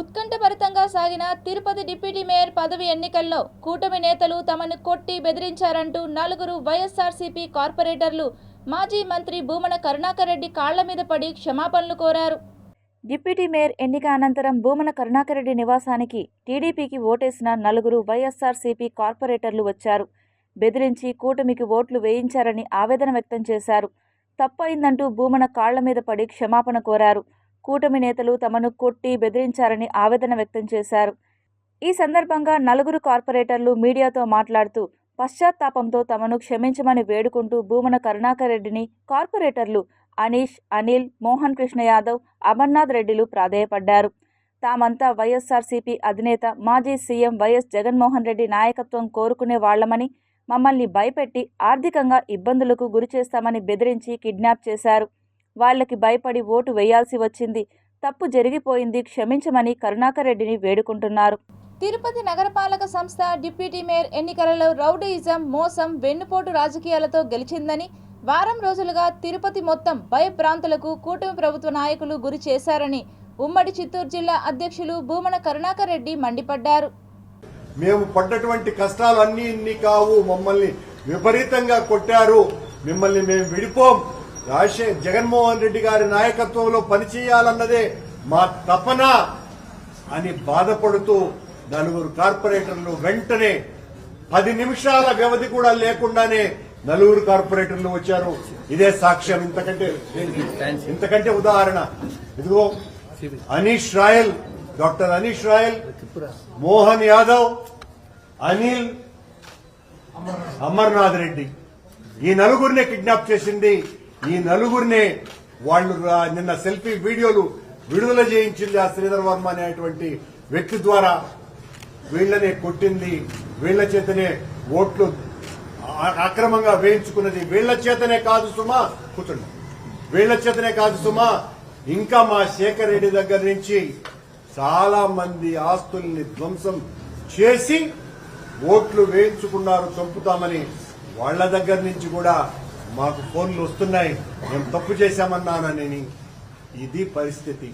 ఉత్కంఠభరితంగా సాగిన Tirupati deputy mayor పదవి ఎన్నికల్లో కూటమి నేతలు తమను కొట్టి బెదిరించారంటూ నలుగురు వైఎస్ఆర్సీపీ కార్పొరేటర్లు మాజీ మంత్రి భూమన కరుణాకర్ రెడ్డి కాళ్ళ మీద పడి క్షమాపణలు కోరారు. డిప్యూటీ మేయర్ ఎన్నిక అనంతరం భూమన కరుణాకర్ రెడ్డి నివాసానికి టీడీపీకి ఓటేసిన నలుగురు వైఎస్ఆర్సీపీ కార్పొరేటర్లు వచ్చారు. బెదిరించి కూటమికి ఓట్లు వేయించారని ఆవేదన వ్యక్తం చేశారు. తప్పైందంటూ భూమన కాళ్ళ మీద పడి క్షమాపణ కోరారు. కూటమి నేతలు తమను కొట్టి బెదిరించారని ఆవేదన వ్యక్తం చేశారు. ఈ సందర్భంగా నలుగురు కార్పొరేటర్లు మీడియాతో మాట్లాడుతూ పశ్చాత్తాపంతో తమను క్షమించమని వేడుకుంటూ భూమన కరుణాకర్ రెడ్డిని కార్పొరేటర్లు అనీష్ అనిల్ మోహన్ కృష్ణ యాదవ్ అమర్నాథ్ రెడ్డిలు ప్రాధేయపడ్డారు. తామంతా వైఎస్ఆర్సీపీ అధినేత మాజీ సీఎం వైఎస్ జగన్మోహన్ రెడ్డి నాయకత్వం కోరుకునే వాళ్ళమని మమ్మల్ని భయపెట్టి ఆర్థికంగా ఇబ్బందులకు గురి చేస్తామని బెదిరించి కిడ్నాప్ చేశారు. వాళ్ళకి భయపడి ఓటు వేయాల్సి వచ్చింది. తప్పు జరిగిపోయింది. క్షమించమని కరుణాకర్ రెడ్డిని వేడుకుంటున్నారు. తిరుపతి నగరపాలక సంస్థ డిప్యూటీ మేయర్ ఎన్నికలలో రౌడీయిజం మోసం వెన్నుపోటు రాజకీయాలతో గెలిచిందని వారం రోజులుగా తిరుపతి మొత్తం భయభ్రాంతులకు కూటమి ప్రభుత్వ నాయకులు గురి చేశారని ఉమ్మడి చిత్తూరు జిల్లా అధ్యక్షులు భూమన కరుణాకర్ రెడ్డి మండిపడ్డారు. మేము పడ్డటువంటి కష్టాలు అన్ని ఇన్ని కావు. మమ్మల్ని విపరీతంగా కొట్టారు. మిమ్మల్ని మేము విడిపోం. రాజశేఖర్ జగన్మోహన్ రెడ్డి గారి నాయకత్వంలో పనిచేయాలన్నదే మా తపన అని బాధపడుతూ నలుగురు కార్పొరేటర్లు వెంటనే పది నిమిషాల వ్యవధి కూడా లేకుండానే నలుగురు కార్పొరేటర్లు వచ్చారు. ఇదే సాక్ష్యం ఇంతకంటే. ఇంతకంటే ఉదాహరణ. ఇదిగో అనీష్ రాయల్ డాక్టర్ అనీష్ రాయల్ మోహన్ యాదవ్ అనిల్ అమర్నాథ్ రెడ్డి. ఈ నలుగురినే కిడ్నాప్ చేసింది ఈ నలుగురినే వాళ్ళు నిన్న సెల్ఫీ వీడియోలు విడుదల చేయించింది ఆ శ్రీధర్ వర్మ అనేటువంటి వ్యక్తి ద్వారా వీళ్ళనే కొట్టింది. వీళ్ళ చేతనే ఓట్లు అక్రమంగా వేయించుకున్నది. వీళ్ళ చేతనే కాదు సుమా కూర్చోండి. వీళ్ళ చేతనే కాదు సుమా ఇంకా మా శేఖర్ రెడ్డి దగ్గర నుంచి చాలా మంది ఆస్తుల్ని ధ్వంసం చేసి ఓట్లు వేయించుకున్నారు. చంపుతామని వాళ్ళ దగ్గర నుంచి కూడా మాకు ఫోన్లు వస్తున్నాయి. మేము తప్పు చేశామన్నానని ఇది పరిస్థితి.